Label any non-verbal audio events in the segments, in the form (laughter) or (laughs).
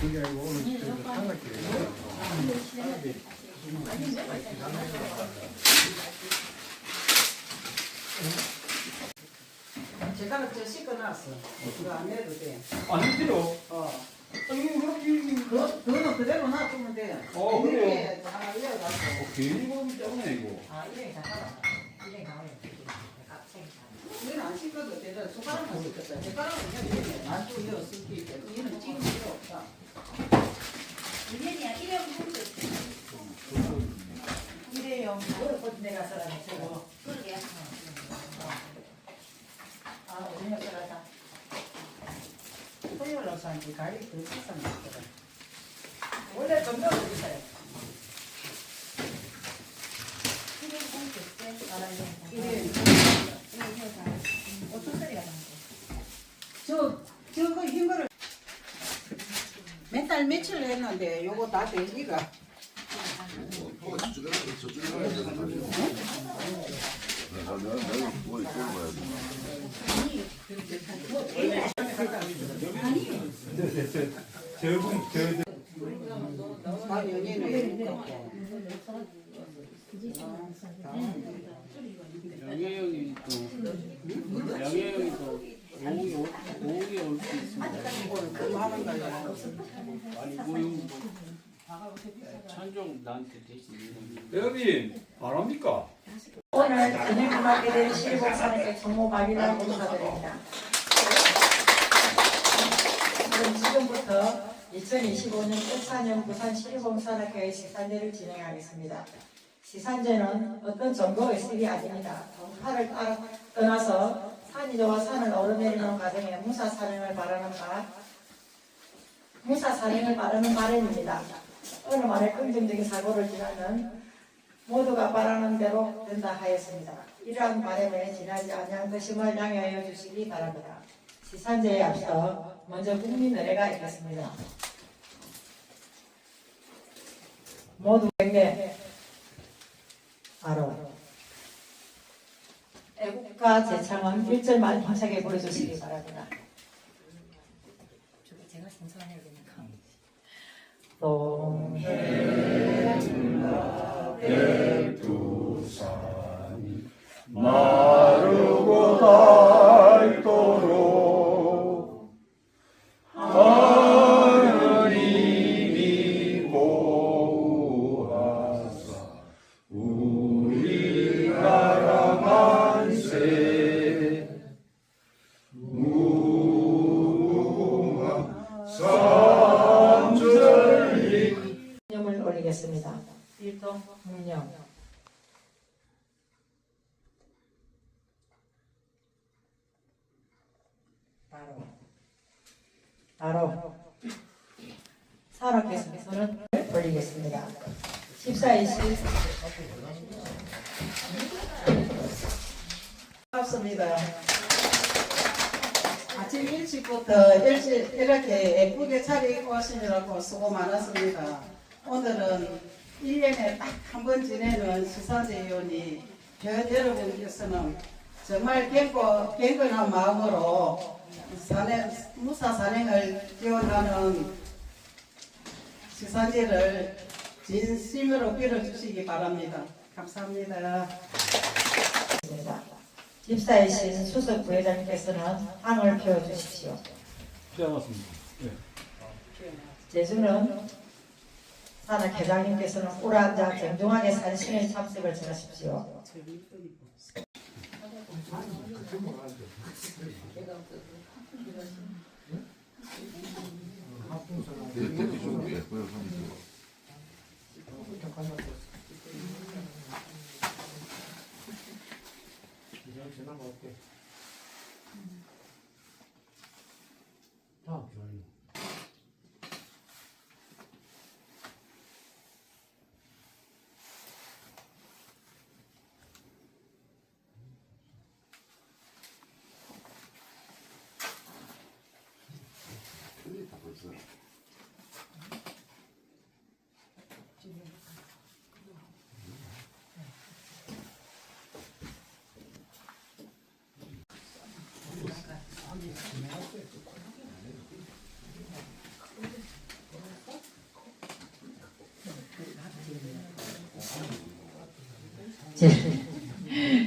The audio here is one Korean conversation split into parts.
그게 아니고 오늘 저기 삼각대. 제가 저 씻어놨어. 그거 안 해도 돼. 안 힘들어. 어. 아니 그렇게 그거, 그거는 그대로 놔두면 돼. 어, 그래요? 이렇게 하나 이어가서. 괜히 그러면 때문에 이거. 아, 이래 가라. 이래 가요. 갑자기 이건 안 씻어도 돼. 숟가락만 씻었어. 숟가락은 그냥 이렇게 이어 쓸게. 이는 지금 필요 없다. 이래야 이래 하면 이래요. 뭐 내가 써라니 저거. 그러게. 아, 우리가 써라다. 토요일로 산지 가위 더 씻어놨거든. 원래 좀 넣어주세요. 이래 공주 때 알아요. 이래. 어떤 소리가 나는 저, 저거 흰 거를 몇 달 했는데 요거 다 돼지가. 어, 뭐다 연예인에 양혜영이 또 양혜영이 또 오후에 올- 오후에 올수 있습니다. 근무하는 거야. 아니 모임 찬종 나한테 대신 여러분 바랍니까? 오늘 저녁음악에 대한 실복사님께 정모 발휘를 감사드립니다. 그럼 지금부터 2025년 끝사년 부산 시립봉산학교의 시산제를 진행하겠습니다. 시산제는 어떤 정보의 의식이 아닙니다. 동파를 따라 떠나서 산이 좋아 산을 오르내리는 과정에 무사 산행을 바라는 바, 무사 산행을 바라는 바람입니다. 어느 말에 긍정적인 사고를 지나는 모두가 바라는 대로 된다 하였습니다. 이러한 바람에 지나지 않는 것임을 양해하여 주시기 바랍니다. 시산제에 앞서 먼저 국민 노래가 있겠습니다. 모두에게 바로 애국가 제창은 1절만 힘차게 불러주시기 바랍니다. 제가 신청해야 되니까. 동해 마르고 닳 산업계에서는 올리겠습니다. 14일씩 반갑습니다. 아침 일찍부터 일찍 이렇게 예쁘게 차려입고 오시느라고 수고 많았습니다. 오늘은 1년에 딱 한 번 지내는 저 여러분께서는 정말 견고, 견고한 마음으로 산행, 무사 산행을 지원하는 시사제를 진심으로 빌어주시기 바랍니다. 감사합니다. 집사이신 수석 부회장님께서는 항을 피워주십시오. 피하겠습니다. 네. 제주는 산악 회장님께서는 꿀한자 정중하게 산신의 참석을 전하십시오. 대기 그걸 하면 돼요.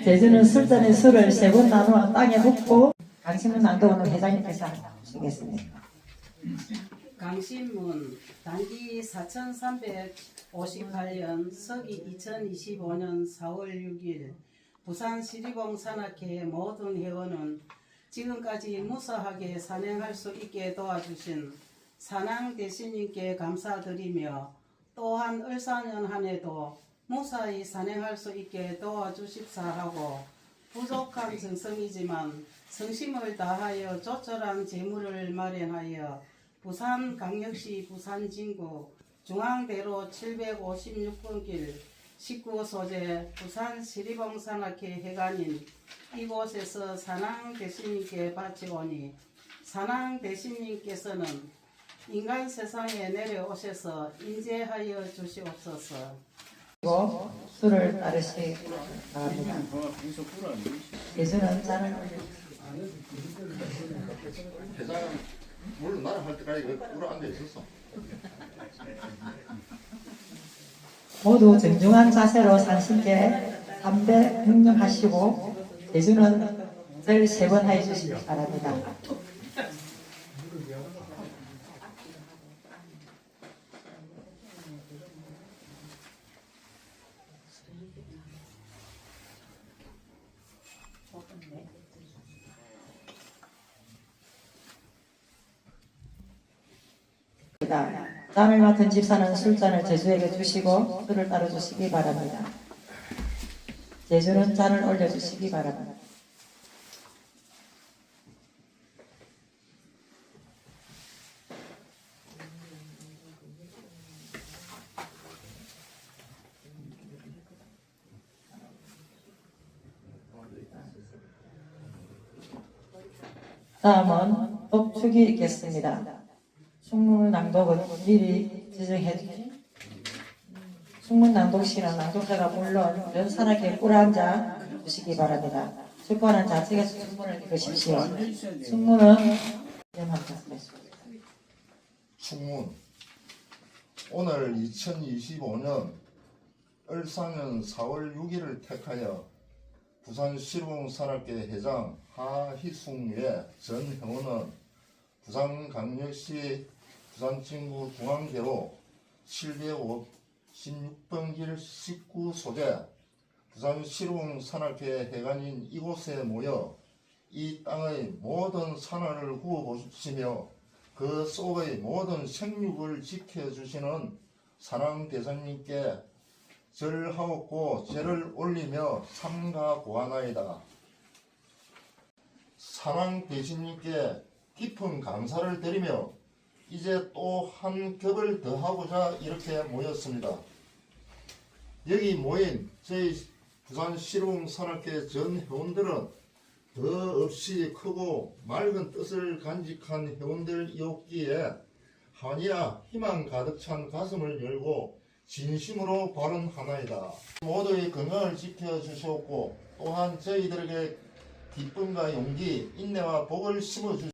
제주는 술잔에 술을 세 번 나누어 땅에 붓고 강신문 낭독원은 회장님께서 하시겠습니다. 강신문 단기 4358년 서기 2025년 4월 6일 부산시립공산학회 모든 회원은 지금까지 무사하게 산행할 수 있게 도와주신 산항 대신님께 감사드리며 또한 을사년 한 해도 무사히 산행할 수 있게 도와주십사 하고 부족한 정성이지만 성심을 다하여 조촐한 재물을 마련하여 부산광역시 부산진구 중앙대로 756번 길 19 소재 부산 시리봉 산악회 회관인 이곳에서 산항 대신님께 바치오니 산항 대신님께서는 인간 세상에 내려오셔서 인재하여 주시옵소서. 그리고 술을 따르시기 바랍니다. 예수는 잔을 회장 물론 나랑 할 때까지 그꿀 앉아 있었어. 모두 정중한 자세로 산신께 담배 묵념하시고 예수는 절 세 번 해주시기 바랍니다. 땀을 맡은 집사는 술잔을 제주에게 주시고 술을 따라 주시기 바랍니다. 제주는 잔을 올려주시기 바랍니다. 다음은 법축이 있겠습니다. 숙문 낭독은 미리 지정해 주시 숙문 낭독 시는 낭독자가 물론 연산하게 꿇어앉아 주시기 바랍니다. 출판한 자체가 숙문을 읽으십시오. 숙문은. 충문 오늘 2025년 을사년 4월 6일을 택하여 부산 시루봉산악회 회장 하희숙의 전 회원은 부산광역시 부산진구 중앙대로 756번 길 19 소재 부산 시루봉산악회 회관인 이곳에 모여 이 땅의 모든 산화를 구워보시며 그 속의 모든 생육을 지켜주시는 사랑 대사님께 절하옵고 제를 올리며 삼가 고하나이다. 사랑 대신님께 깊은 감사를 드리며 이제 또한 격을 더 하고자 이렇게 모였습니다. 여기 모인 저희 부산 시롱 산악회 전 회원들은 더 없이 크고 맑은 뜻을 간직한 회원들이었기에 한이야 희망 가득 찬 가슴을 열고 진심으로 발언하나이다. 모두의 건강을 지켜주시옵고 또한 저희들에게 기쁨과 용기, 인내와 복을 심어주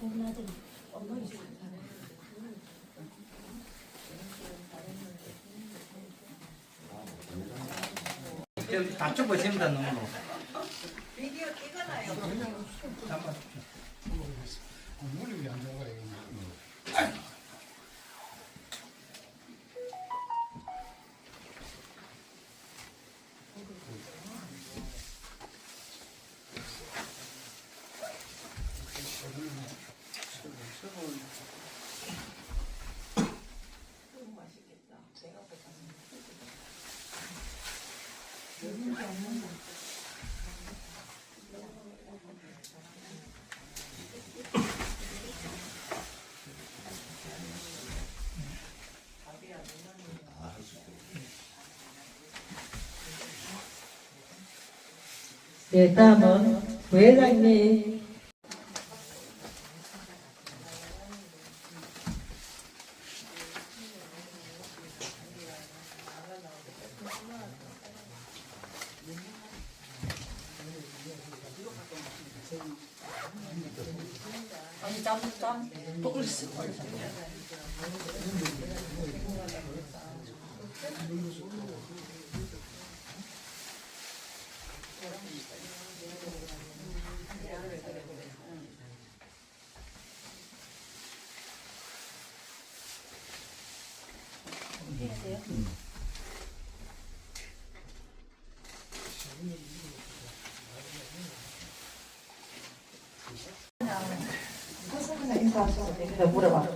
봄나들 시옵소서. 다 좁아 진다 너무. 네, 다 음은 부회 장님 인사하셔도 됩니다. 물어봐.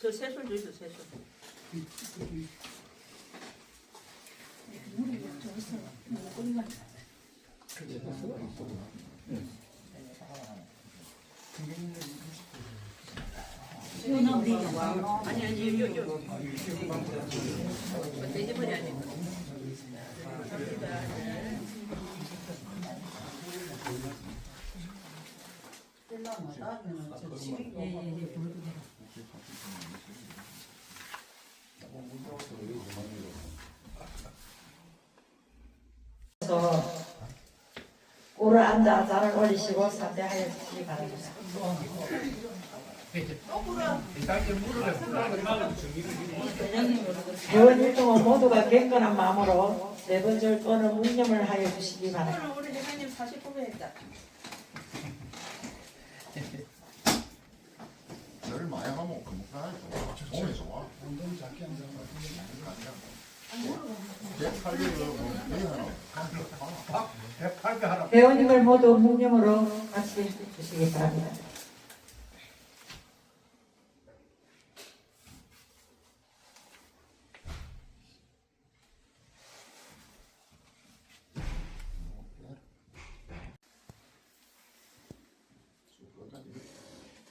새술 주세요 새술. 아니 아니 요 요. 돼지머리 아니고. 그래서 앉아 잔을 올리시고 상대하여 주시기 바랍니다. 회원 일동은 모두가 경건한 마음으로 네 번절 또는 묵념을 하여 주시기 바랍니다. 우리 회장님 49배 했다. 절 많이 하면 금방 몸에 좋아. 운동 작게 한다. 하나. 회원님을 모두 묵념으로 같이 주시기 바랍니다.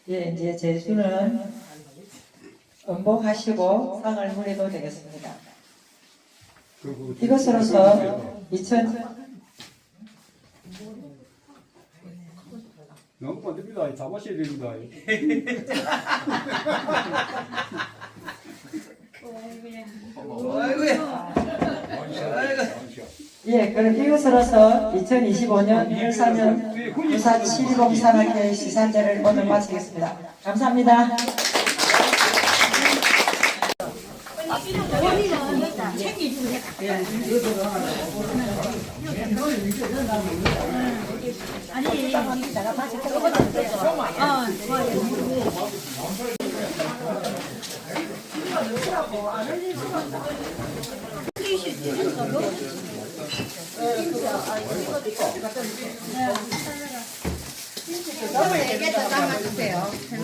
예, 이제 제수는 음복하시고 상을 물려도 되겠습니다. 이것으로서 2000 너무 안 됩니다. (laughs) 예, 그럼 이것으로서 2025년 헬사년 부산 12봉산학회 시산제를 오늘 마치겠습니다. 감사합니다.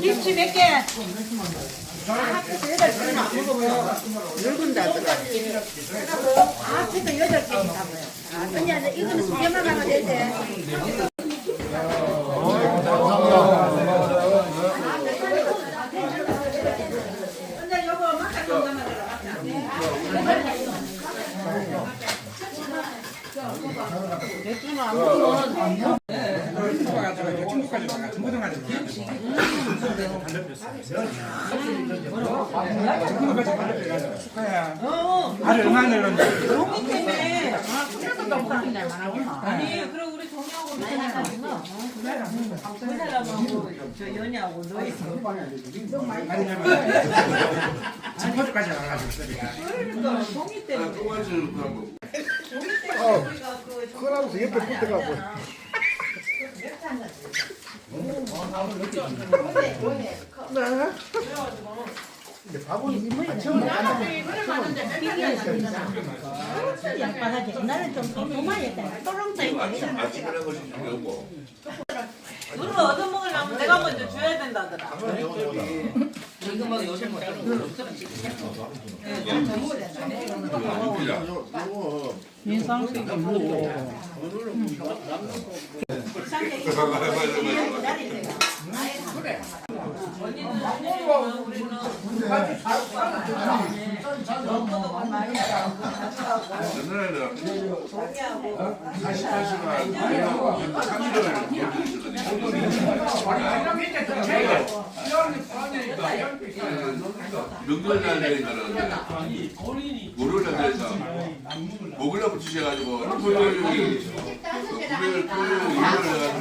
김치 몇 개? 늙은다 그래. 앞에서 여덟 개씩 담아요. 언니 이거는 두 개만 하면 되지. 근데 요거 막간 좀 담아줘라. 아니 얼마나 늘었는데 용기 때문에 아니 그럼 우리 동료하고 맨날 그 사람하고 저 연희하고 너 있어 청포도까지 나가가지고 그러니까 동이 때문에 똥아지를 그냥 우리가 그 그러면서 옆에 붙어가고 양반하지 나는 좀 도마했다 또롱짜리 아침이라는 것이 중요하고 너는 얻어 먹으려면 내가 먼저 줘야 된다더라 민기야 옛날에는 48시간 그냥 3일을 명절날 되니까는 월요일날 되니까 목요일날 붙이셔가지고 토요일 금요일 토요일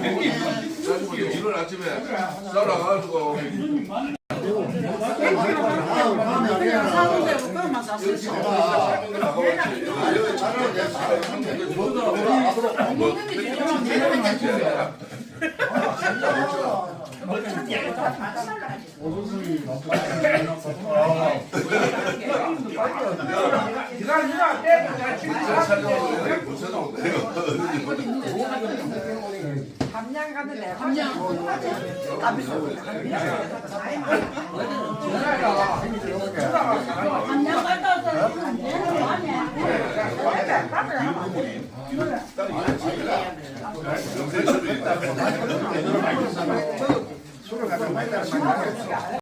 일요일 해가지고 일요일 아침에 썰어가지고 사무대로 그만 쌌을 수 술을 갖다 많이 따라